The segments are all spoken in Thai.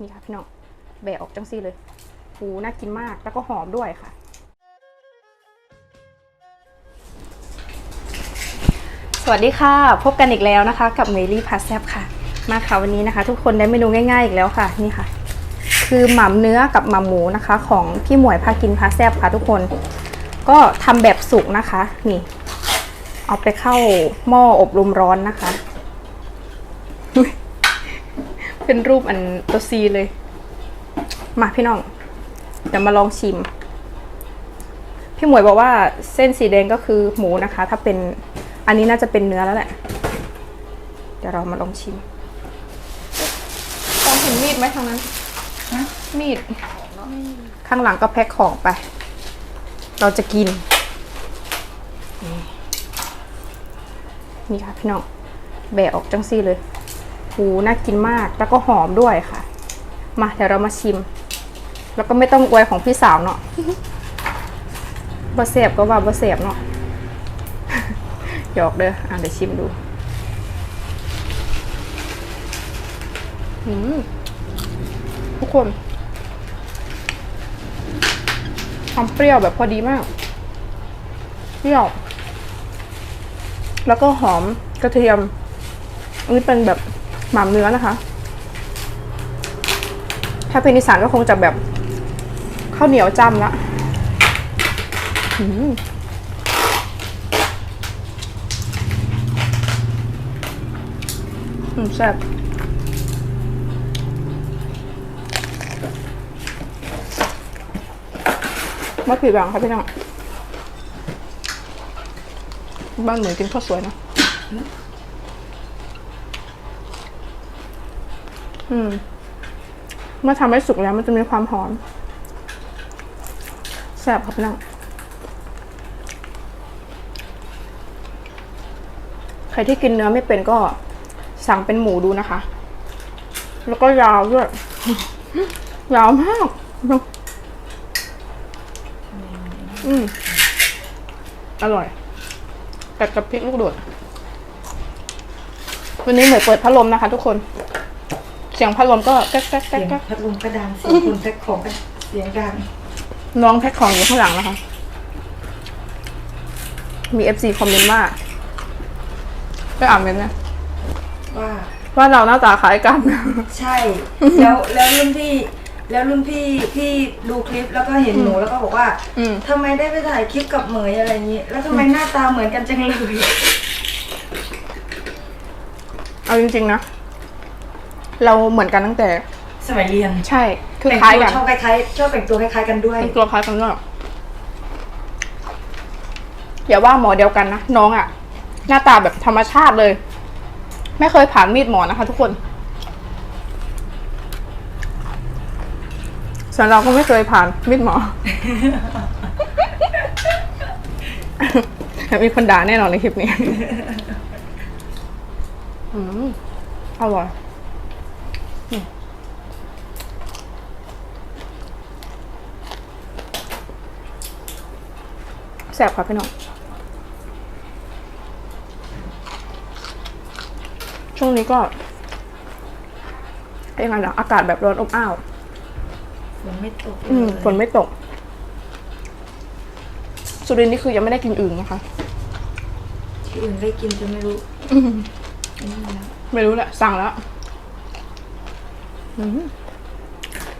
นี่ค่ะพี่น้องแบะออกจังซี่เลยหูน่ากินมากแล้วก็หอมด้วยค่ะ สวัสดีค่ะ พบกันอีกแล้วนะคะ กับเมลี่พาแซบค่ะ มาค่ะวันนี้นะคะ ทุกคนได้เมนูง่ายๆอีกแล้วค่ะนี่ค่ะ คือหม่ำเนื้อกับหม่ำหมูนะคะ ของพี่หมวยพากินพาแซบค่ะ ทุกคนก็ทำแบบสุกนะคะ นี่ เอาไปเข้าหม้ออบลมร้อนนะคะอุ๊ย เป็นรูปอันตัวซีเลย มาพี่น้อง เดี๋ยวมาลองชิม พี่หมวยบอกว่าเส้นสีแดงก็คือหมูนะคะ ถ้าเป็นอันนี้น่าจะเป็นเนื้อแล้วแหละ เดี๋ยวเรามาลองชิมต้องเห็นมีดไหมทางนั้น มีด ข้างหลังก็แพ็คของไป เราจะกิน นี่นี่ค่ะพี่น้อง แบะออกจังซี่เลย หูน่ากินมาก แล้วก็หอมด้วยค่ะ มาเดี๋ยวเรามาชิม แล้วก็ไม่ต้องอวยของพี่สาวเนาะบะเสียบก็ว่าบะเสียบเนาะหยอกเด้ออะเดี๋ยวชิมดูทุกคนความเปรี้ยวแบบพอดีมาก เปรี้ยว แล้วก็หอมกระเทียมอันนี้เป็นแบบ หม่ำเนื้อนะคะ ถ้าเป็นอีสานก็คงจะแบบข้าวเหนียวจ้ำละอืมอืมแซ่บมาผิดหวังค่ะพี่น้องบ้านเหมือนกินข้าวสวยเนะ อืม เมื่อทำให้สุกแล้วมันจะมีความหอมแซ่บครับพี่น้องใครที่กินเนื้อไม่เป็นก็สั่งเป็นหมูดูนะคะ แล้วก็ยาวด้วย ยาวมาก อืมอร่อยกัดกับพริกลูกโดด วันนี้เหมือนเปิดพัดลมนะคะทุกคน เสียงพัดลมก็แก๊กแก๊กเสีแก๊กยงแก๊กพัดลมก็ดังเสียงคนแพ็คของก็เสียงดังน้องแพ็คของอยู่ข้างหลังนะคะ มีเอฟซีคอมเมนต์ว่าไปอ่านเมนต์นะว่าว่าเราหน้าตาคล้ายกัน ใช่ แล้วแล้วรุ่นพี่ แล้วรุ่นพี่พี่ดูคลิปแล้วก็เห็นหนูแล้วก็บอกว่าอืม ทำไมได้ไปถ่ายคลิปกับเหมยอะไรอย่างนี้ แล้วทำไมหน้าตาเหมือนกันจังเลย เอาจริงๆนะ เราเหมือนกันตั้งแต่สมัยเรียนใช่คือแต่งคล้ายตัวกันชอบคล้ายๆชอบแต่งตัวคล้ายๆกันด้วยเป็นตัวคล้ายกันก็อย่าว่าหมอเดียวกันนะน้องอะหน้าตาแบบธรรมชาติเลย ไม่เคยผ่านมีดหมอนะคะ ทุกคนส่วนเราก็ไม่เคยผ่านมีดหมอ มีคนด่าแน่นอนในคลิปนี้ อืมอร่อย แซ่บครับพี่น้อง ช่วงนี้ก็เป็นไงล่ะอากาศแบบร้อนอบอ้าว ฝนไม่ตกอืมเลยฝนไม่ตก สุรินทร์นี่คือยังไม่ได้กินอึ่งนะคะ ที่อื่นได้กินจะไม่รู้อันนี้นะไม่รู้แหละ สั่งแล้วอืม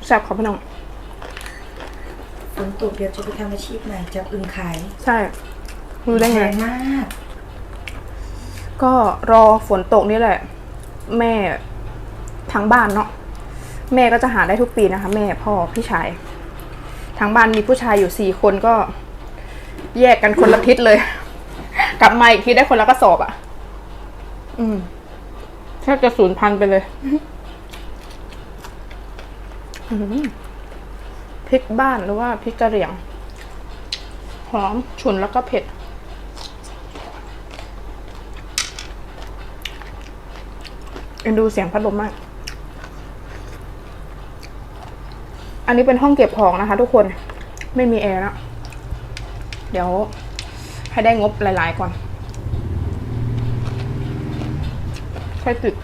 แซ่บครับพี่น้อง ฝนตกเดี๋ยวจะไปทำอาชีพใหม่จับอึ่งขายใช่รู้ได้ไง แพมาก ก็รอฝนตกนี่แหละ แม่ทั้งบ้านเนาะแม่ก็จะหาได้ทุกปีนะคะ แม่พ่อพี่ชายทั้งบ้านมีผู้ชายอยู่สี่คนก็ แยกกันคนละทิศเลย กลับมาอีกทีได้คนละกระสอบอะ่ะ อืมแทบจะสูญพันธุ์ไปเลย อื้อหือ พริกบ้านหรือว่าพริกกะเหรี่ยง หอมฉุนแล้วก็เผ็ดเอ็นดูเสียงพัดลมมาก อันนี้เป็นห้องเก็บของนะคะทุกคนไม่มีแอร์แล้ว เดี๋ยวให้ได้งบหลายๆก่อนค่อยติด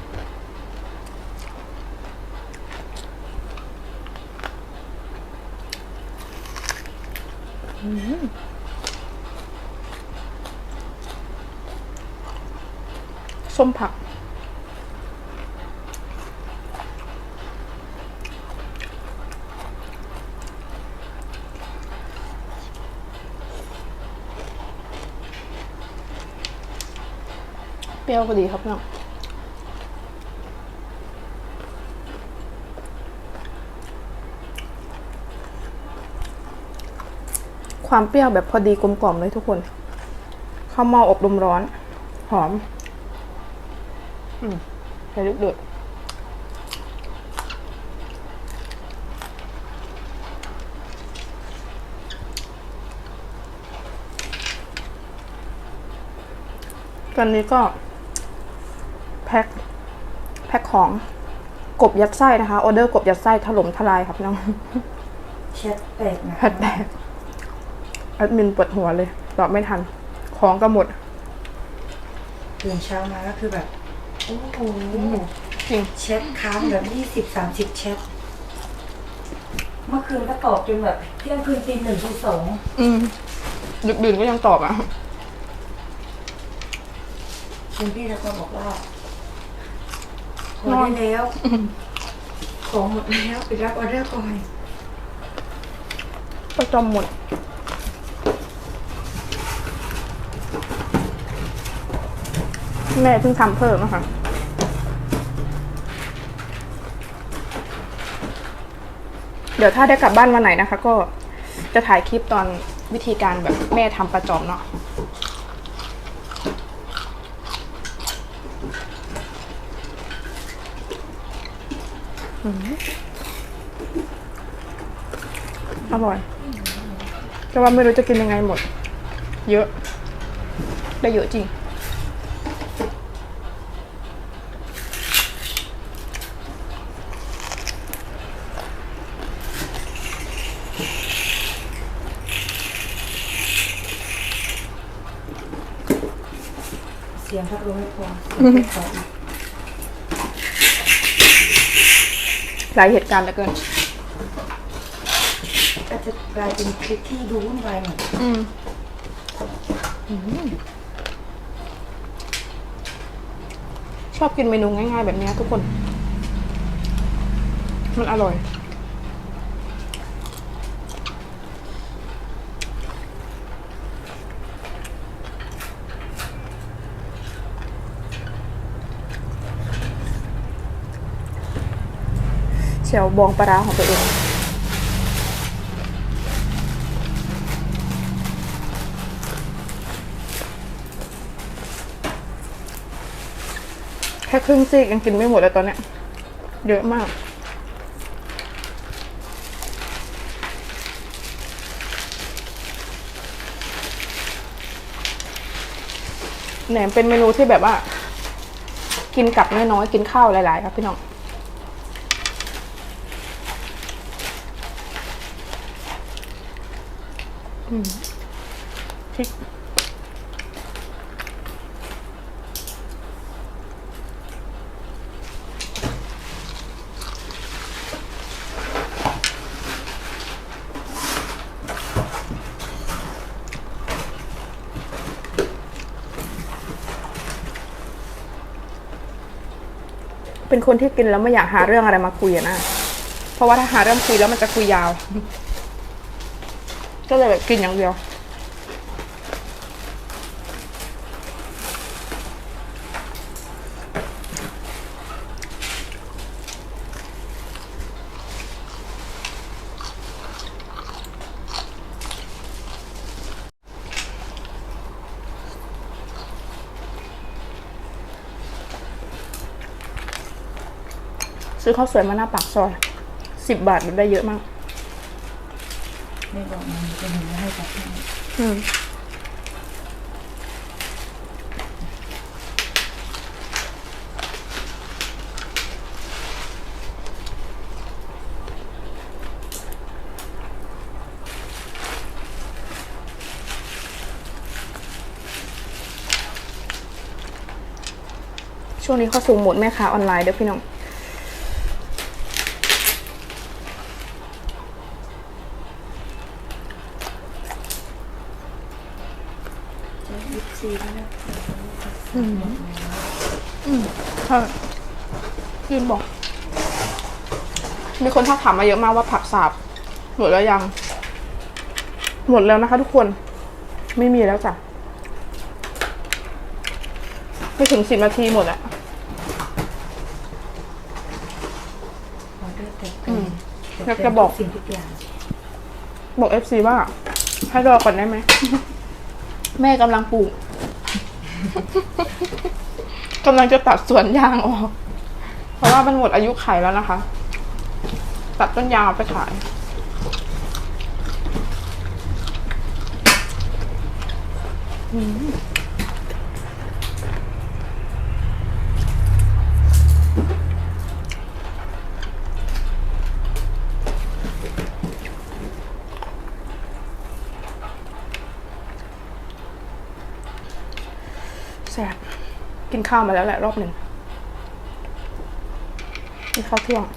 ส้มผัก เปรี้ยวก็ดีครับเนาะ ความเปรี้ยวแบบพอดีกลมกล่อมเลยทุกคนข้าวเมาอบลมร้อน หอม อืมใส่ลูกเดือดตอนนี้ก็ แพ็คแพ็คของกบยัดไส้นะคะ ออเดอร์กบยัดไส้ถล่มทลายครับน้อง แชทแตกนะ แพทแตกแอ ดมินปวดหัวเลย ตอบไม่ทัน ของก็หมดตื่นเช้ามาก็คือแบบ โอ้โหจริงแชทค้างแบบยี่สิบสามสิบแชทเมื่อคืนก็ตอบจนแบบเที่ยงคืนตีหนึ่งตีสองอืมดึกดื่นก็ยังตอบอะคุณพี่ตะโกนบอกว่าขอได้แล้วของหมดแล้วไปรับออเดอร์ก่อนประจำหมด แม่เพิ่งทำเพิ่มนะคะเดี๋ยวถ้าได้กลับบ้านวันไหนนะคะ ก็จะถ่ายคลิปตอนวิธีการแบบแม่ทำประจอมเนาะอร่อย แต่ว่าไม่รู้จะกินยังไงหมด เยอะ ได้เยอะจริง สียงพัดลมไม่พอเสียงไม่พออีกหลายเหตุการณ์เหลือเกิน ก็จะกลายเป็นคลิปที่ดูวุ่นวายหน่อยอืมชอบกินเมนูง่ายๆแบบเนี้ยทุกคน มันอร่อย เชียวบองปลาร้าของตัวเอง แค่ครึ่งซีกยังกินไม่หมดเลยตอนเนี้ยเยอะมากแหนมเป็นเมนูที่แบบว่า กินกับน้อยๆกินข้าวหลายๆ ครับพี่น้อง อืม พริกเป็นคนที่กินแล้วไม่อยากหาเรื่องอะไรมาคุยอะนะ เพราะว่าถ้าหาเรื่องคุยแล้วมันจะคุยยาว ก็เลยแบบกินอย่างเดียว ซื้อข้าวสวยมาหน้าปากซอยสิบบาทมันได้เยอะมาก ไม่บอกมันจะเห็นว่าให้กับให้อืมช่วงนี้เขาสูงหมดแม่ค้าออนไลน์เด้อพี่น้อง ซีแล้วนะ อืมอืมใช่ยืนบอก มีคนทักถามมาเยอะมากว่าผักสาบ หมดแล้วยัง หมดแล้วนะคะทุกคน ไม่มีแล้วจ้ะ ไม่ถึงสิบนาทีหมดอะออเดอร์เต็มอืมเต็มอยากจะบอก สิ่งทุกอย่าง บอกเอฟซีว่า ให้รอก่อนได้ไหม แม่กำลังปลูก กำลังจะตัดสวนยางออก เพราะว่ามันหมดอายุไขแล้วนะคะ ตัดต้นยางไปขายแซ่บกิ นข้าวมาแล้วแหละรอบหนึ่งนี่ข้าวเที่ยงใก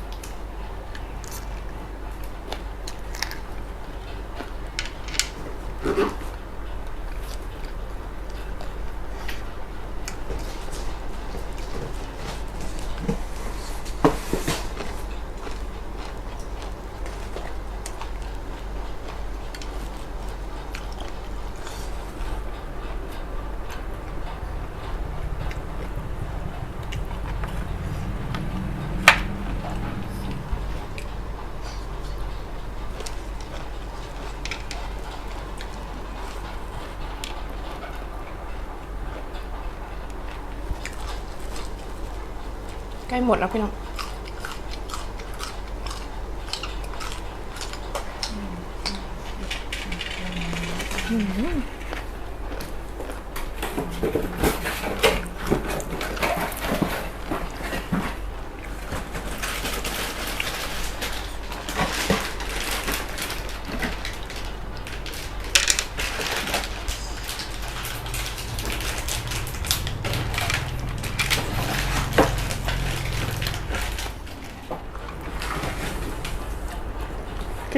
ล้หมดแล้วพี่น้อง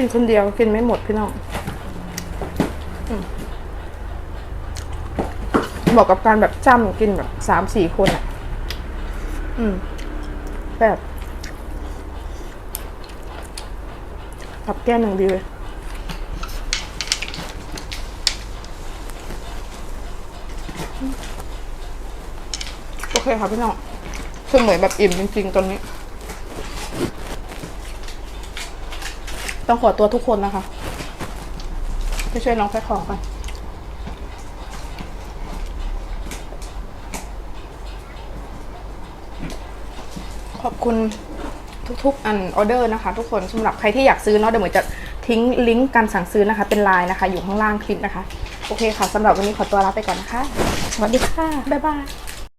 กินคนเดียวกินไม่หมดพี่น้องอืมบอกกับการแบบจ้ำกินแบบสามสี่คนอะ อืม แบบกับแก้มหนึ่งดีเลยโอเคค่ะพี่น้องคือเหมือนแบบอิ่มจริงๆตอนนี้ ต้องขอตัวทุกคนนะคะ ไปช่วยน้องแพ็คของกันขอบคุณทุกๆอันออเดอร์นะคะ ทุกคนสำหรับใครที่อยากซื้อเนาะเดี๋ยวเหมือนจะทิ้งลิงก์การสั่งซื้อนะคะ เป็นไลน์นะคะ อยู่ข้างล่างคลิปนะคะ โอเคค่ะสำหรับวันนี้ขอตัวลาไปก่อนนะคะ สวัสดีค่ะ บ๊ายบาย